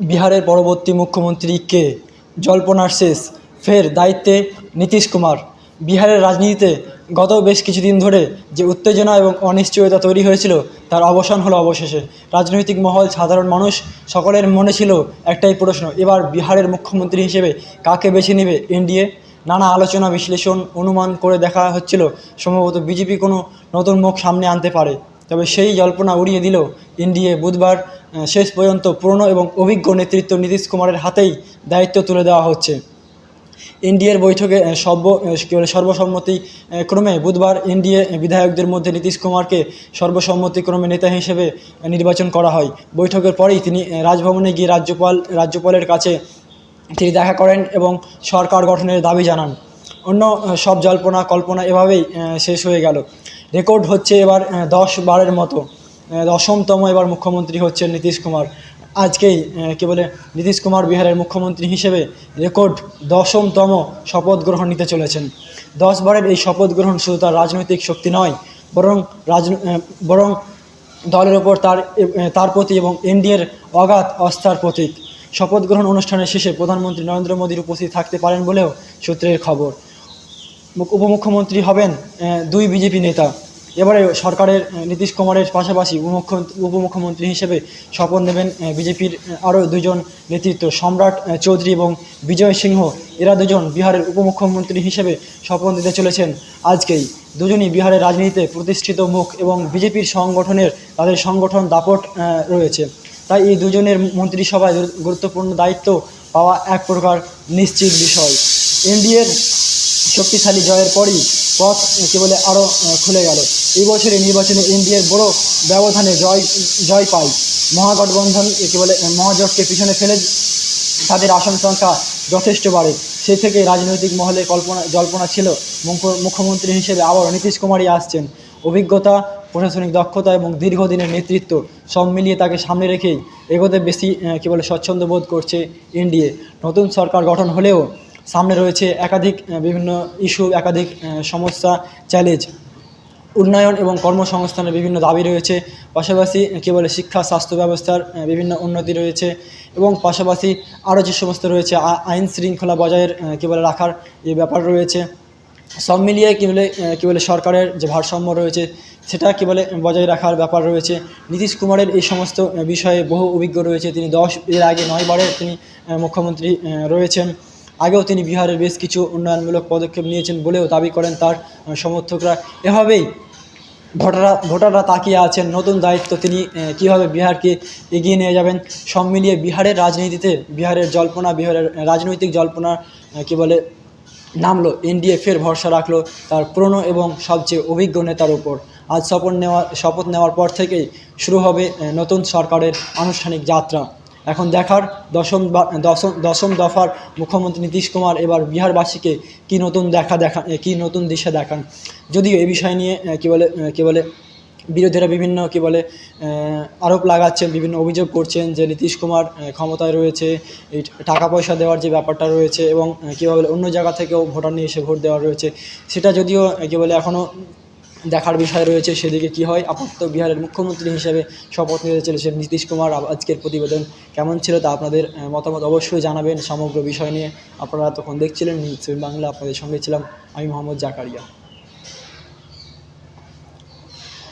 বিহারের পরবর্তী মুখ্যমন্ত্রী কে? জল্পনার শেষ। ফের দায়িত্বে নীতিশ কুমার। বিহারের রাজনীতিতে গত বেশ কিছুদিন ধরে যে উত্তেজনা এবং অনিশ্চয়তা তৈরি হয়েছিল, তার অবসান হলো অবশেষে। রাজনৈতিক মহল, সাধারণ মানুষ, সকলের মনে ছিল একটাই প্রশ্ন, এবার বিহারের মুখ্যমন্ত্রী হিসেবে কাকে বেছে নেবে এনডিএ? নানা আলোচনা, বিশ্লেষণ, অনুমান করে দেখা হচ্ছিল, সম্ভবত বিজেপি কোনো নতুন মুখ সামনে আনতে পারে। তবে সেই জল্পনা উড়িয়ে দিল এনডিএ বুধবার শেষ পর্যন্ত পুরনো এবং অভিজ্ঞ নেতৃত্ব নীতিশ কুমারের হাতেই দায়িত্ব তুলে দেওয়া হচ্ছে। এনডিএর বৈঠকে সর্ব আহ, কী বলে সর্বসম্মতি ক্রমে বুধবার এনডিএ বিধায়কদের মধ্যে নীতিশ কুমারকে সর্বসম্মতিক্রমে নেতা হিসেবে নির্বাচন করা হয়। বৈঠকের পরেই তিনি রাজভবনে গিয়ে রাজ্যপাল রাজ্যপালের কাছে তিনি দেখা করেন এবং সরকার গঠনের দাবি জানান। অন্য সব জল্পনা কল্পনা এভাবেই শেষ হয়ে গেল। রেকর্ড হচ্ছে এবার দশ বারের মতো। দশমতম এবার মুখ্যমন্ত্রী হচ্ছেন নীতিশ কুমার। আজকেই কী বলে, নীতিশ কুমার বিহারের মুখ্যমন্ত্রী হিসেবে রেকর্ড দশমতম শপথ গ্রহণ নিতে চলেছেন। দশ বারের এই শপথ গ্রহণ শুধু তার রাজনৈতিক শক্তি নয়, বরং রাজ বরং দলের ওপর তার তার প্রতি এবং এনডিএর অগাধ আস্থার প্রতীক। শপথ গ্রহণ অনুষ্ঠানের শেষে প্রধানমন্ত্রী নরেন্দ্র মোদীর উপস্থিত থাকতে পারেন বলেও সূত্রের খবর। উপমুখ্যমন্ত্রী হবেন দুই বিজেপি নেতা। এবারে সরকারের নীতিশ কুমারের পাশাপাশি উপমুখ্য- উপমুখ্যমন্ত্রী হিসেবে শপথ নেবেন বিজেপির আরও দুজন নেতৃত্ব, সম্রাট চৌধুরী এবং বিজয় সিংহ। এরা দুজন বিহারের উপমুখ্যমন্ত্রী হিসেবে শপথ নিতে চলেছেন আজকেই। দুজনই বিহারের রাজনীতিতে প্রতিষ্ঠিত মুখ এবং বিজেপির সংগঠনের, তাদের সংগঠন দাপট রয়েছে। তাই এই দুজনের মন্ত্রিসভায় গুরুত্বপূর্ণ দায়িত্ব পাওয়া এক প্রকার নিশ্চিত বিষয়। এনডিএর শক্তিশালী জয়ের পরই পথ কি বলে আরও খুলে গেল। এই বছরের নির্বাচনে এনডিএর বড় ব্যবধানে জয় জয় পায়। মহাগঠবন্ধন কি বলে মহাজোটকে পিছনে ফেলে তাদের আসন সংখ্যা যথেষ্ট বাড়ে। সেই থেকে রাজনৈতিক মহলে কল্পনা, জল্পনা ছিল। মুখ্য- মুখ্যমন্ত্রী হিসেবে আবার নীতিশ কুমারই আসছেন। অভিজ্ঞতা, প্রশাসনিক দক্ষতা এবং দীর্ঘদিনের নেতৃত্ব সব মিলিয়ে তাকে সামনে রেখেই এগোতে বেশি কী বলে স্বচ্ছন্দ বোধ করছে এনডিএ। নতুন সরকার গঠন হলেও সামনে রয়েছে একাধিক বিভিন্ন ইস্যু একাধিক সমস্যা চ্যালেঞ্জ উন্নয়ন এবং কর্মসংস্থানের বিভিন্ন দাবি রয়েছে। পাশাপাশি কী বলে শিক্ষা স্বাস্থ্য ব্যবস্থার বিভিন্ন উন্নতি রয়েছে এবং পাশাপাশি আরও যে সমস্ত রয়েছে আইন শৃঙ্খলা বজায়ের আহ, কী বলে রাখার যে ব্যাপার রয়েছে সব মিলিয়ে কী বলে কী বলে সরকারের যে ভারসাম্য রয়েছে সেটা কী বলে বজায় রাখার ব্যাপার রয়েছে। নীতিশ কুমারের এই সমস্ত বিষয়ে বহু অভিজ্ঞ রয়েছে। তিনি দশ এর আগে নয়বারের তিনি মুখ্যমন্ত্রী রয়েছেন। আগেও তিনি বিহারের বেশ কিছু উন্নয়নমূলক পদক্ষেপ নিয়েছেন বলেও দাবি করেন তার সমর্থকরা। এভাবেই ভোটাররা ভোটাররা তাকিয়ে আছেন। নতুন দায়িত্ব তিনি কীভাবে বিহারকে এগিয়ে নিয়ে যাবেন? সব মিলিয়ে বিহারের রাজনীতিতে বিহারের জল্পনা, বিহারের রাজনৈতিক জল্পনা কী বলে, নামলো। এনডিএ ফের ভরসা রাখল তার পুরনো এবং সবচেয়ে অভিজ্ঞ নেতার উপর। আজ শপথ নেওয়া, শপথ নেওয়ার পর থেকেই শুরু হবে নতুন সরকারের আনুষ্ঠানিক যাত্রা। এখন দেখার দশম দশম দশম দফার মুখ্যমন্ত্রী নীতিশ কুমার এবার বিহারবাসীকে কি নতুন দেখা দেখা কি নতুন দিশা দেখান? যদিও এই বিষয় নিয়ে কি বলে কি বলে, বিরোধীরা বিভিন্ন, কি বলে আরোপ লাগাচ্ছেন, বিভিন্ন অভিযোগ করছেন যে নীতিশ কুমার ক্ষমতায় রয়েছে এই টাকা পয়সা দেওয়ার যে ব্যাপারটা রয়েছে এবং কী বলে, অন্য জায়গা থেকেও ভোটার নিয়ে এসে ভোট দেওয়া রয়েছে। সেটা যদিও কী বলে এখনও দেখার বিষয় রয়েছে, সেদিকে কি হয়? আপাতত বিহারের মুখ্যমন্ত্রী হিসেবে শপথ নিতে চলেছেন নীতিশ কুমার। আজকের প্রতিবেদন কেমন ছিল তা আপনাদের মতামত অবশ্যই জানাবেন। সমগ্র বিষয় নিয়ে আপনারা তখন দেখছিলেন, নিউজ বাংলা, আপনাদের সঙ্গে ছিলাম আমি মোহাম্মদ জাকারিয়া।